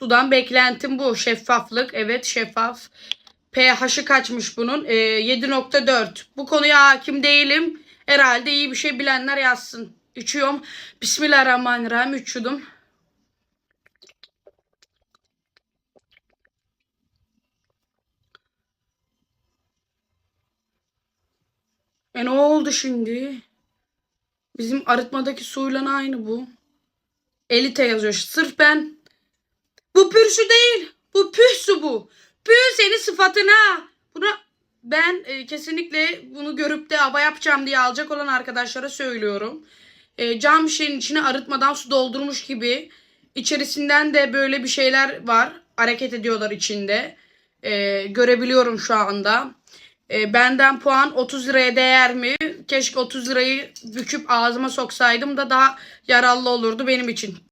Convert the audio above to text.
Sudan beklentim bu. Şeffaflık. Evet şeffaf. pH'i kaçmış bunun? Ee, 7.4. Bu konuya hakim değilim. Herhalde iyi bir şey bilenler yazsın. İçiyorum. Bismillahirrahmanirrahim. Üç yudum. E ne oldu şimdi? Bizim arıtmadaki suyla aynı bu. Elite yazıyor. Sırf ben pürsü değil. Bu pürsü bu. Pü senin sıfatına. Buna ben e, kesinlikle bunu görüp de aba yapacağım diye alacak olan arkadaşlara söylüyorum. E, cam şişenin içine arıtmadan su doldurmuş gibi. İçerisinden de böyle bir şeyler var. Hareket ediyorlar içinde. E, görebiliyorum şu anda. E, benden puan 30 liraya değer mi? Keşke 30 lirayı büküp ağzıma soksaydım da daha yararlı olurdu benim için.